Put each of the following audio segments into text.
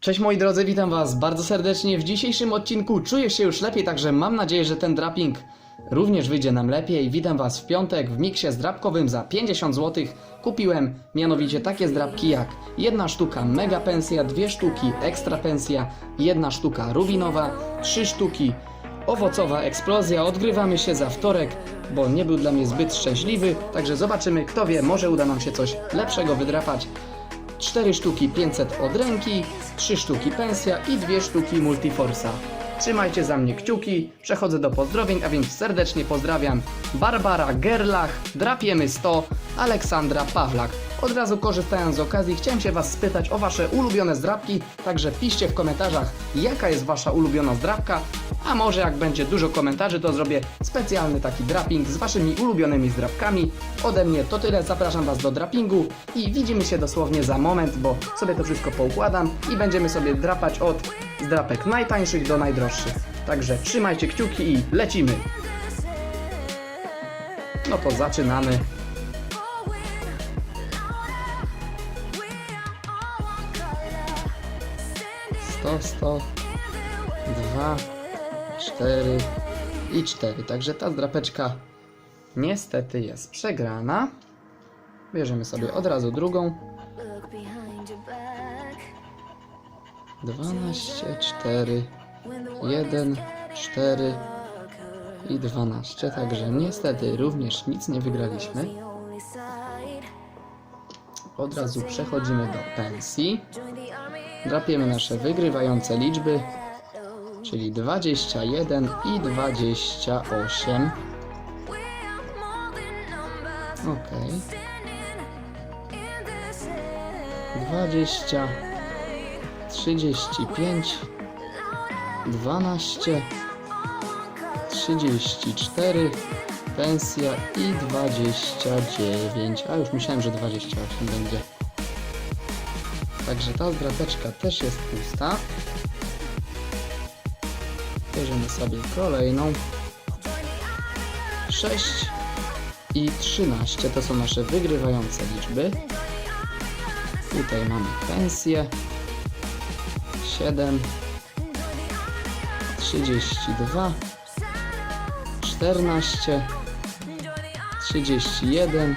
Cześć moi drodzy, witam was bardzo serdecznie. W dzisiejszym odcinku czuję się już lepiej, także mam nadzieję, że ten draping również wyjdzie nam lepiej. Witam was w piątek w miksie zdrapkowym za 50 zł. Kupiłem mianowicie takie zdrapki jak jedna sztuka mega pensja, dwie sztuki ekstra pensja, jedna sztuka rubinowa, trzy sztuki owocowa eksplozja. Odgrywamy się za wtorek, bo nie był dla mnie zbyt szczęśliwy, także zobaczymy kto wie, może uda nam się coś lepszego wydrapać. 4 sztuki 500 od ręki, 3 sztuki pensja i 2 sztuki multiforsa. Trzymajcie za mnie kciuki, przechodzę do pozdrowień, a więc serdecznie pozdrawiam Barbara Gerlach, Drapiemy 100, Aleksandra Pawlak. Od razu korzystając z okazji chciałem się Was spytać o Wasze ulubione zdrapki, także piszcie w komentarzach jaka jest Wasza ulubiona zdrapka, a może jak będzie dużo komentarzy to zrobię specjalny taki draping z Waszymi ulubionymi zdrapkami. Ode mnie to tyle, zapraszam Was do drapingu i widzimy się dosłownie za moment, bo sobie to wszystko poukładam i będziemy sobie drapać od zdrapek najtańszych do najdroższych. Także trzymajcie kciuki i lecimy! No to zaczynamy. Sto, sto, dwa, cztery i cztery. Także ta zdrapeczka niestety jest przegrana. Bierzemy sobie od razu drugą. Look behind your back. 12, 4, 1, 4 i 12. Także niestety również nic nie wygraliśmy. Od razu przechodzimy do pensji. Drapiemy nasze wygrywające liczby, czyli 21 i 28. We are more than numbers. Ok. Standing in the sand. 20, 35, 12, 34, pensja i 29. A już myślałem, że 28 będzie. Także ta zdrapeczka też jest pusta. Bierzemy sobie kolejną. 6 i 13 to są nasze wygrywające liczby. Tutaj mamy pensję. 7 32 14 31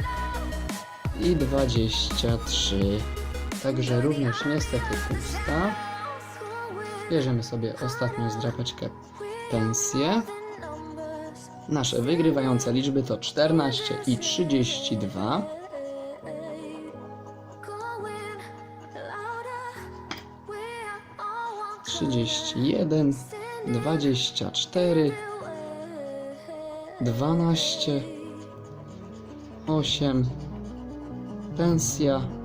i 23. Także również niestety pusta. Bierzemy sobie ostatnią zdrapeczkę pensję. Nasze wygrywające liczby to 14 i 32. Going louder. We are all one 31, 24, 12, 8, pensja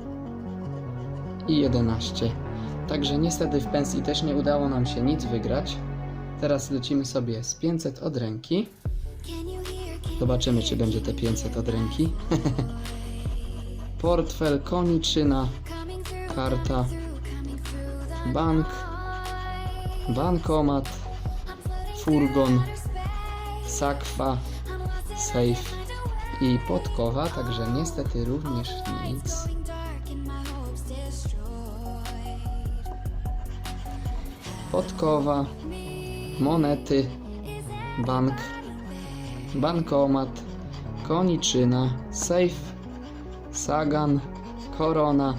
i 11. Także niestety w pensji też nie udało nam się nic wygrać. Teraz lecimy sobie z 500 od ręki. Zobaczymy, czy będzie te 500 od ręki. Portfel, koniczyna, karta, bank, bankomat, furgon, sakwa, safe i podkowa, także niestety również nic. Podkowa, monety, bank, bankomat, koniczyna, safe, sagan, korona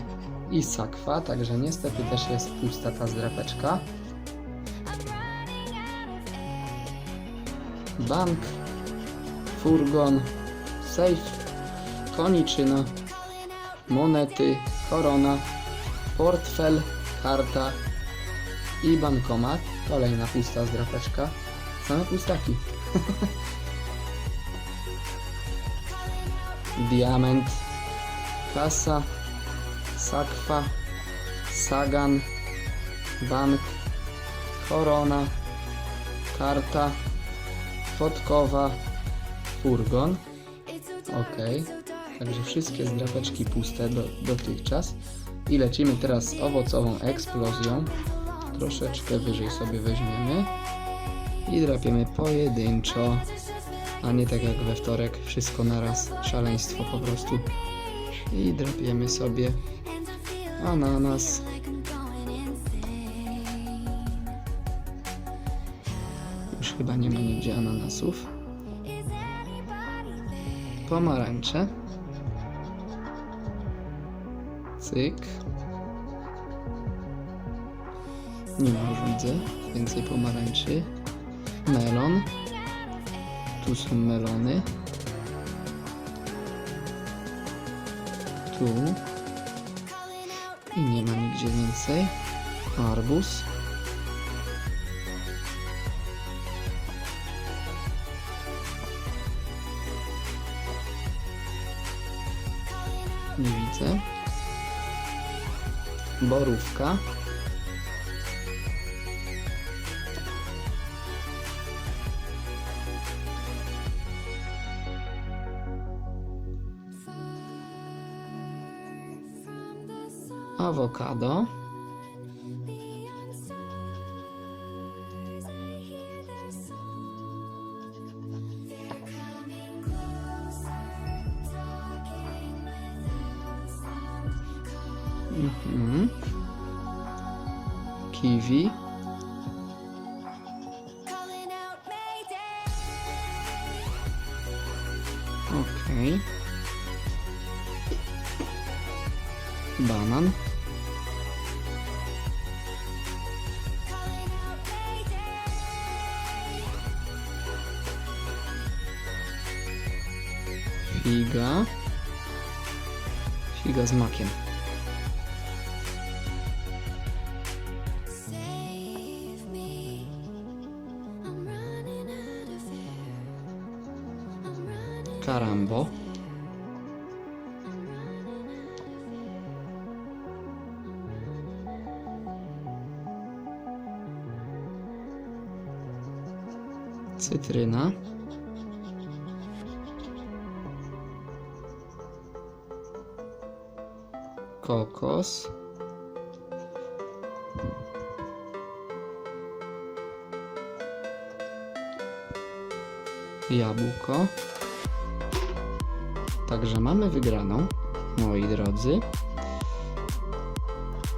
i sakwa, także niestety też jest pusta ta zdrapeczka. Bank, furgon, safe, koniczyna, monety, korona, portfel, karta i bankomat. Kolejna pusta zdrapeczka. Same pustaki. Diament, kasa, sakwa, sagan, bank, korona, karta, podkowa, furgon. Ok, także wszystkie zdrapeczki puste do, dotychczas. I lecimy teraz z owocową eksplozją troszeczkę wyżej sobie weźmiemy i drapiemy pojedynczo, a nie tak jak we wtorek, wszystko naraz, szaleństwo po prostu. I drapiemy sobie ananas. Już chyba nie ma nigdzie ananasów. Pomarańcze. Cyk. Nie ma już widzę. Więcej pomarańczy. Melon. Tu są melony. Tu. I nie ma nigdzie więcej. Arbuz. Nie widzę. Borówka. Sound. Mhm. Kiwi. Calling Banan. Figa. Figa z makiem. Save Cytryna. Kokos. Jabłko. Także mamy wygraną, moi drodzy.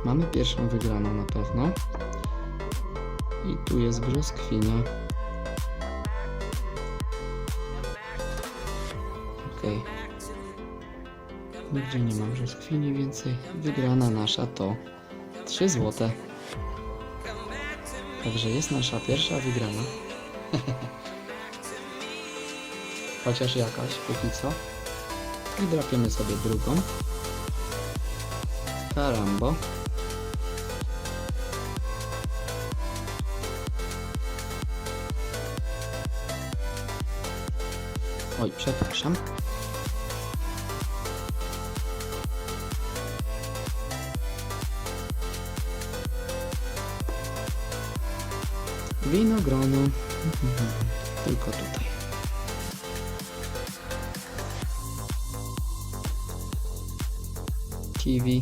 Mamy pierwszą wygraną na pewno. I tu jest brzoskwinia. Okej. Nigdzie nie ma brzoskwini więcej. Wygrana nasza to 3 złote. Także jest nasza pierwsza wygrana. Chociaż jakaś, póki co. I drapiemy sobie drugą. Karambo. Oj, przepraszam. Winogrono. Tylko tutaj. Kiwi.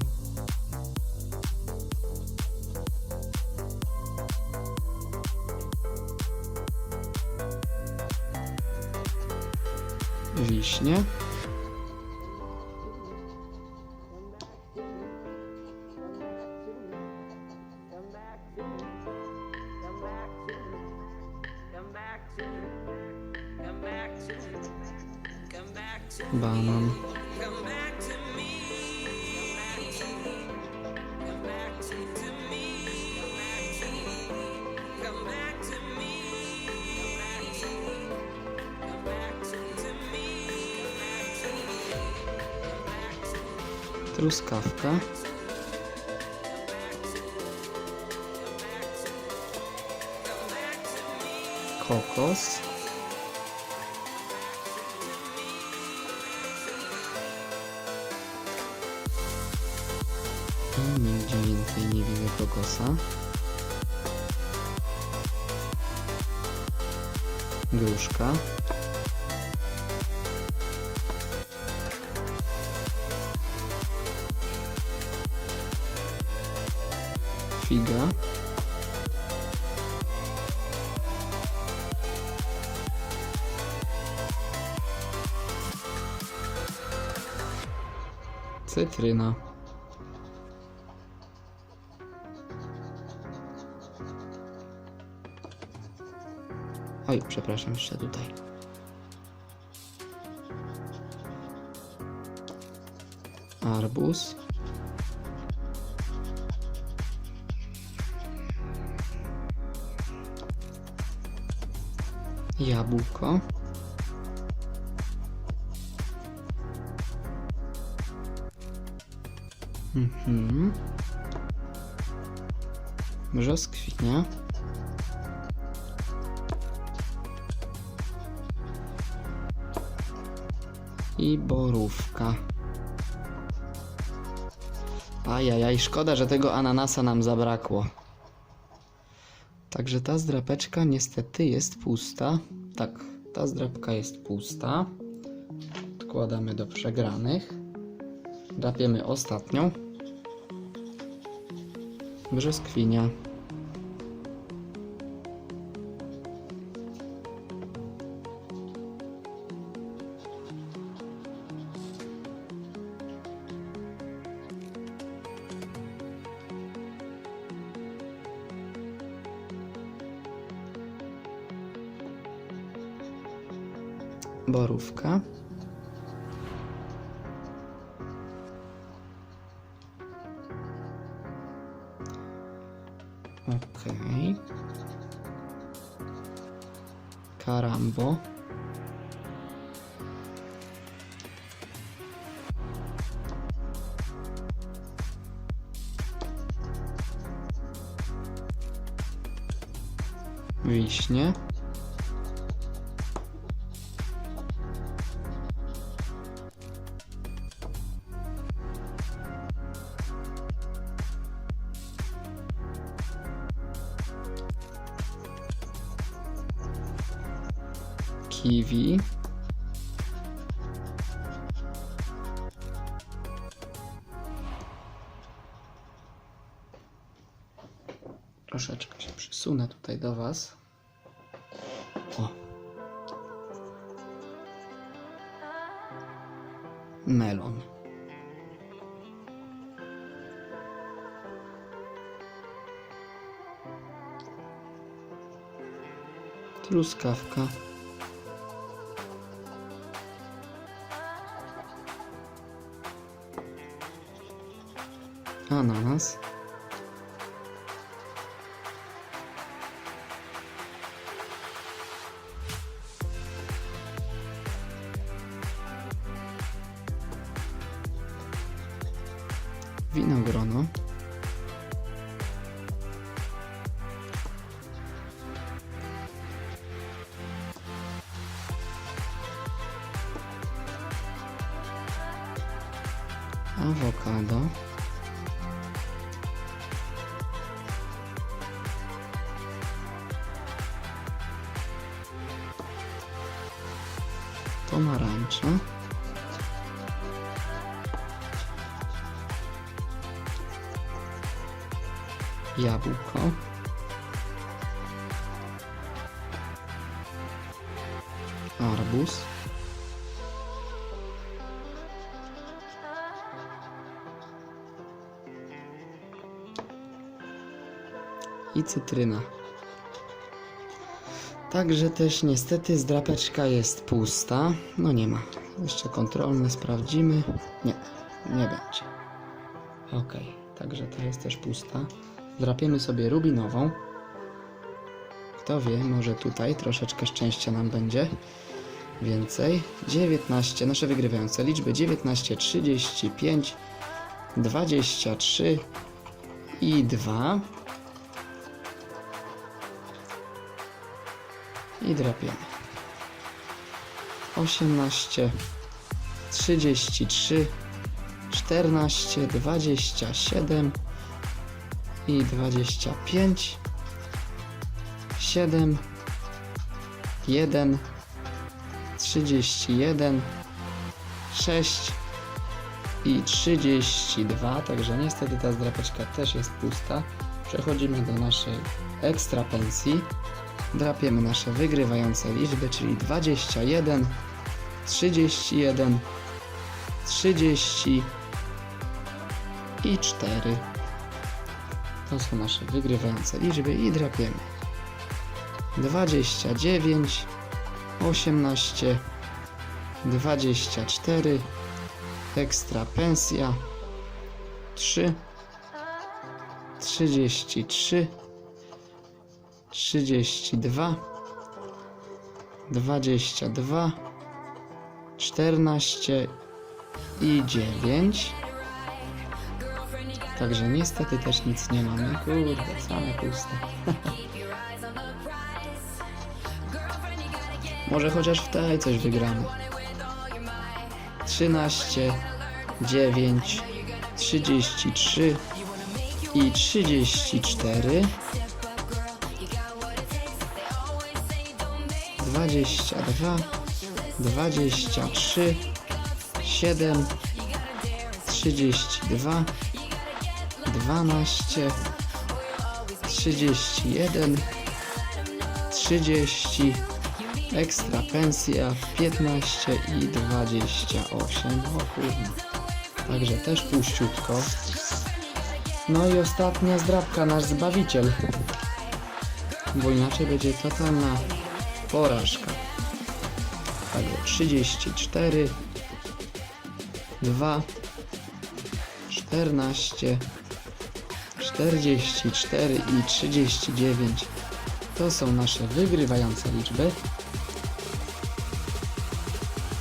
Truskawka. Kokos. Nigdzie więcej nie widzę kokosa. Gruszka. Figa. Cytryna. Oj, przepraszam, jeszcze tutaj. Arbuz. Jabłko. Mhm. Brzoskwinia. I borówka. Ajajaj, szkoda, że tego ananasa nam zabrakło. Także ta zdrapeczka niestety jest pusta. Tak, ta zdrapka jest pusta. Odkładamy do przegranych. Drapiemy ostatnią. Brzoskwinia. Borówka. Okej. Karambo. Wiśnie. Kiwi. Troszeczkę się przysunę tutaj do Was. O. Melon. Truskawka. Ananas. Pomarańcza. Jabłko. Arbuz. I cytryna. Także też niestety zdrapeczka jest pusta. No nie ma. Jeszcze kontrolne sprawdzimy. Nie, nie będzie. Ok, także ta jest też pusta. Drapiemy sobie rubinową. Kto wie, może tutaj troszeczkę szczęścia nam będzie. Więcej. 19, nasze wygrywające liczby 19, 35, 23 i 2. I drapiemy. 18, 33, 14, 27 i 25, 7, 1, 31, 6 i 32, także niestety ta zdrapeczka też jest pusta. Przechodzimy do naszej ekstra pensji. Drapiemy nasze wygrywające liczby, czyli 21, 31, 30 i 4. To są nasze wygrywające liczby i drapiemy. 29, 18, 24, ekstra pensja, 3, 33, 32, 22, 14 i 9. Także niestety też nic nie mamy. Kurde, same puste. Może chociaż w tej coś wygramy. 13, 9, 33 i 34. 22, 23, 7, 32, 12, 31, 30, ekstra pensja 15 i 28. O kurde. Także też puściutko. No i ostatnia zdrabka, nasz zbawiciel. Bo inaczej będzie totalna porażka. Także 34, 2, 14, 44 i 39. To są nasze wygrywające liczby.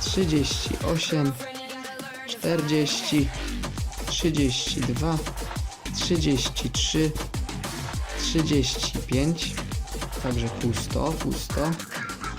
38, 40, 32, 33, 35. Także pusto, pusto.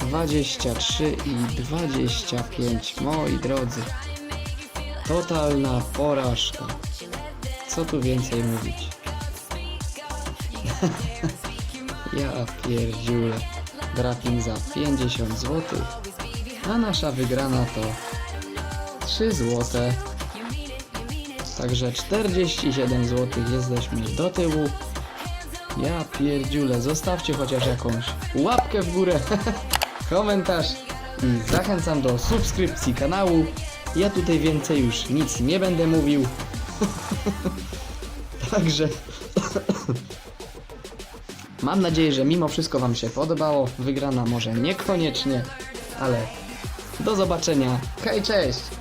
23 i 25. Moi drodzy, totalna porażka. Co tu więcej mówić? ja pierdziule. Draping za 50 zł, a nasza wygrana to 3 zł. Także 47 zł jesteśmy do tyłu. Ja pierdziule, zostawcie chociaż jakąś łapkę w górę, komentarz i zachęcam do subskrypcji kanału. Ja tutaj więcej już nic nie będę mówił. Także mam nadzieję, że mimo wszystko Wam się podobało. Wygrana może niekoniecznie, ale do zobaczenia. Hej, cześć!